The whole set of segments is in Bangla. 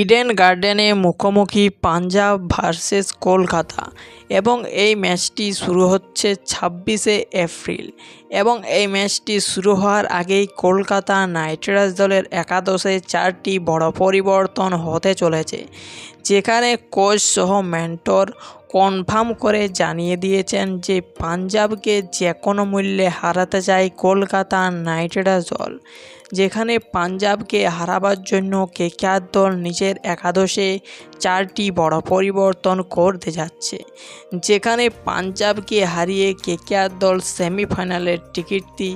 ইডেন গার্ডেনে মুখোমুখি পাঞ্জাব ভার্সেস কলকাতা এবং এই ম্যাচটি শুরু হচ্ছে ছাব্বিশে এপ্রিল এবং এই ম্যাচটি শুরু হওয়ার আগেই কলকাতা নাইট রাইডার্স দলের একাদশে চারটি বড় পরিবর্তন হতে চলেছে, যেখানে কোচ সহ মেন্টর কনফার্ম করে জানিয়ে দিয়েছেন যে পাঞ্জাবকে যে কোনো মূল্যে হারাতে চায় কলকাতা নাইট রাইডার্স দল, যেখানে পাঞ্জাবকে হারাবার জন্য কেকেআর দল নিজের একাদশে চারটি বড় পরিবর্তন করতে যাচ্ছে, যেখানে পাঞ্জাবকে হারিয়ে কেকেআর দল সেমিফাইনালের টিকিটটি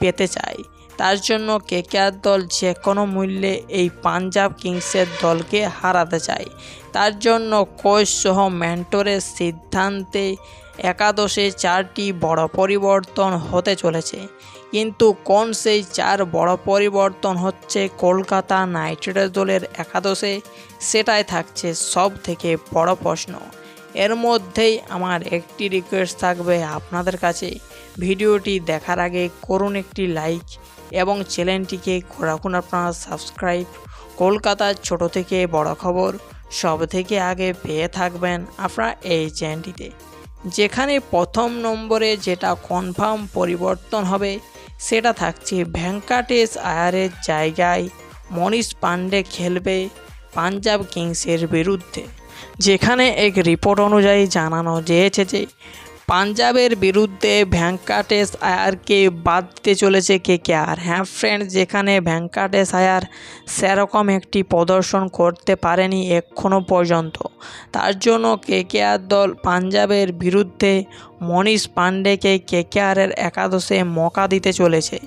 পেতে চায়। তার জন্য কেকেআর দল যে কোনো মূল্যে এই পাঞ্জাব কিংসের দলকে হারাতে চায়। তার জন্য কোচ সহ মেন্টরের সিদ্ধান্তে একাদশে চারটি বড় পরিবর্তন হতে চলেছে। কিন্তু কোন সেই চার বড় পরিবর্তন হচ্ছে কলকাতা নাইট রাইডার্স দলের একাদশে, সেটাই থাকছে সব থেকে বড় প্রশ্ন। এর মধ্যেই আমার একটি রিকোয়েস্ট থাকবে আপনাদের কাছে। ভিডিওটি দেখার আগে করুন একটি লাইক এবং চ্যানেলটিকে রাখুন আপনারা সাবস্ক্রাইব। কলকাতার ছোট থেকে বড় খবর সব থেকে আগে পেয়ে থাকবেন আপনারা এই চ্যানেলটিতে। যেখানে প্রথম নম্বরে যেটা কনফার্ম পরিবর্তন হবে, সেটা থাকছে ভেঙ্কাটেশ আয়ারের জায়গায় মনীষ পাণ্ডে খেলবে পাঞ্জাব কিংসের বিরুদ্ধে। যেখানে এক রিপোর্ট অনুযায়ী জানানো যেয়েছে যে পাঞ্জাবের বিরুদ্ধে ভ্যাঙ্কাটেশ আয়ারকে বাদ দিতে চলেছে কে কে আর। হ্যাঁ ফ্রেন্ড যেখানে ভ্যাঙ্কাটেশ আয়ার সেরকম একটি প্রদর্শন করতে পারেনি এখনও পর্যন্ত। তার জন্য কে কে আর দল পাঞ্জাবের বিরুদ্ধে মনীষ পাণ্ডেকে কে কে আরের একাদশে মকা দিতে চলেছে,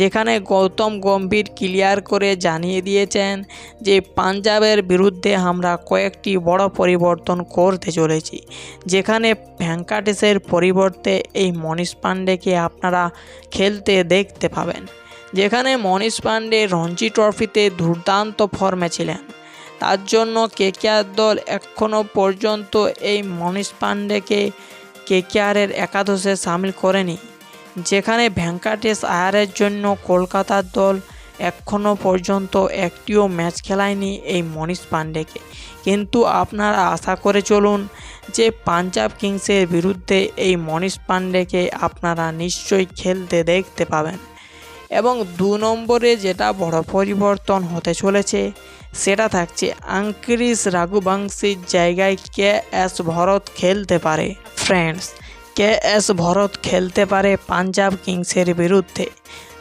যেখানে গৌতম গম্ভীর ক্লিয়ার করে জানিয়ে দিয়েছেন যে পাঞ্জাবের বিরুদ্ধে আমরা কয়েকটি বড় পরিবর্তন করতে চলেছি, যেখানে ভেঙ্কাটেশের পরিবর্তে এই মনীষ পাণ্ডেকে আপনারা খেলতে দেখতে পাবেন, যেখানে মনীষ পাণ্ডে রঞ্জি ট্রফিতে দুর্দান্ত ফর্মে ছিলেন। তার জন্য কেকেআর দল এখনও পর্যন্ত এই মনীষ পাণ্ডেকে কেকেআরের একাদশে সামিল করেনি, যেখানে ভেঙ্কাটেশ আয়ারের জন্য কলকাতার দল এখনও পর্যন্ত একটিও ম্যাচ খেলায়নি এই মনীষ পাণ্ডেকে। কিন্তু আপনারা আশা করে চলুন যে পাঞ্জাব কিংসের বিরুদ্ধে এই মনীষ পাণ্ডেকে আপনারা নিশ্চয়ই খেলতে দেখতে পাবেন। এবং দু নম্বরে যেটা বড় পরিবর্তন হতে চলেছে সেটা থাকছে আঙ্কিরিস রাঘুবংশীর জায়গায় কে এস ভরত খেলতে পারে। ফ্রেন্ডস, কে এস ভরত খেলতে পারে পাঞ্জাব কিংসের বিরুদ্ধে।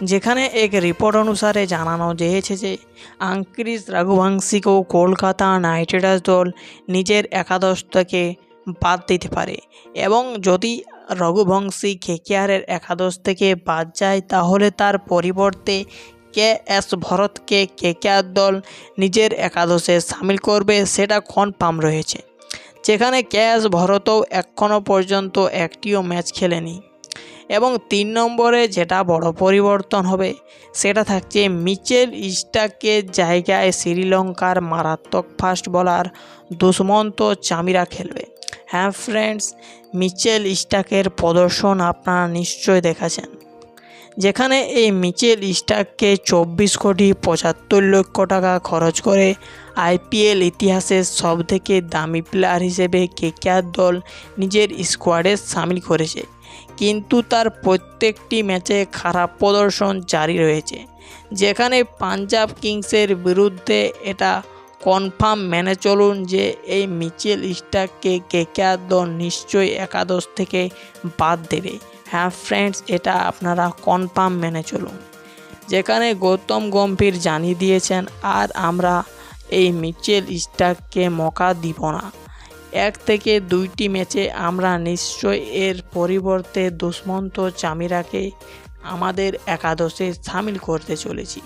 যেখানে এক রিপোর্ট অনুসারে জানানো যেয়েছে যে আঙ্কিরিস রাঘুবংশীকেও কলকাতা নাইট রাইডার্স দল নিজের একাদশ থেকে বাদ দিতে পারে এবং যদি রঘুবংশী কেকেআরের একাদশ থেকে বাদ যায়, তাহলে তার পরিবর্তে কে এস ভরতকে কেকেআর দল নিজের একাদশে সামিল করবে সেটা কনফার্ম রয়েছে। যেখানে কে এস ভরতও এখনও পর্যন্ত একটিও ম্যাচ খেলেনি। এবং তিন নম্বরে যেটা বড় পরিবর্তন হবে, সেটা থাকছে মিচেল স্টাকের জায়গায় শ্রীলঙ্কার মারাত্মক ফাস্ট বলার দুষ্মন্ত চামিরা খেলবে। হ্যাঁ ফ্রেন্ডস, মিচেল স্টাকের প্রদর্শন আপনারা নিশ্চয় দেখেছেন। যেখানে এই মিচেল স্টাককে চব্বিশ কোটি পঁচাত্তর লক্ষ টাকা খরচ করে আইপিএল ইতিহাসের সবথেকে দামি প্লেয়ার হিসেবে কেকেআর দল নিজের স্কোয়াডে সামিল করেছে। কিন্তু তার প্রত্যেকটি ম্যাচে খারাপ প্রদর্শন জারি রয়েছে, যেখানে পাঞ্জাব কিংসের বিরুদ্ধে এটা কনফার্ম মেনে চলুন যে এই মিচেল স্টাককে কেকেআর দল নিশ্চয়ই একাদশ থেকে বাদ দেবে। হ্যাঁ ফ্রেন্ডস এটা আপনারা কনফার্ম মেনে চলুন। যেখানে গৌতম গম্ভীর জানিয়ে দিয়েছেন, আর আমরা এই মিচেল স্টাককে মকা দিব না। এক থেকে দুইটি ম্যাচে আমরা নিশ্চয় এর পরিবর্তে দুষ্মন্ত চামিরাকে আমাদের একাদশে সামিল করতে চলেছি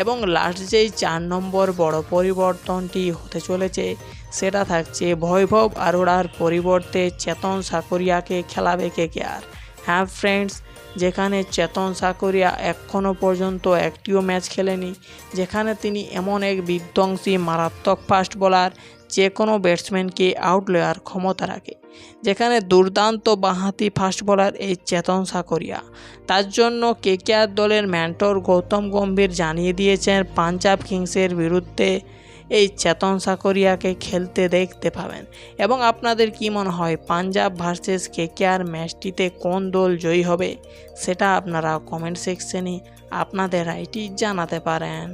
এবং লাস্ট যেই চার নম্বর বড় পরিবর্তনটি হতে চলেছে, সেটা থাকছে বৈভব আরোড়ার পরিবর্তে চেতন সাকরিয়াকে খেলাবে কে কে আর। হ্যাঁ ফ্রেন্ডস যেখানে চেতন সাকরিয়া এখনও পর্যন্ত একটিও ম্যাচ খেলেনি, যেখানে তিনি এমন এক বিধ্বংসী, মারাত্মক ফাস্ট বোলার যে কোনো ব্যাটসম্যানকে আউট নেওয়ার ক্ষমতা রাখে, যেখানে দুর্দান্ত বাঁহাতি ফাস্ট বোলার এই চেতন সাকরিয়া। তার জন্য কেকেআর দলের ম্যান্টর গৌতম গম্ভীর জানিয়ে দিয়েছেন, পাঞ্জাব কিংসের বিরুদ্ধে এই চেতন সাকরিয়াকে খেলতে দেখতে পাবেন। এবং আপনাদের কি মনে হয়, পাঞ্জাব ভার্সেস কেকেআর ম্যাচটিতে কোন দল জয়ী হবে? সেটা আপনারা কমেন্ট সেকশনে আপনাদের আইটি জানাতে পারেন।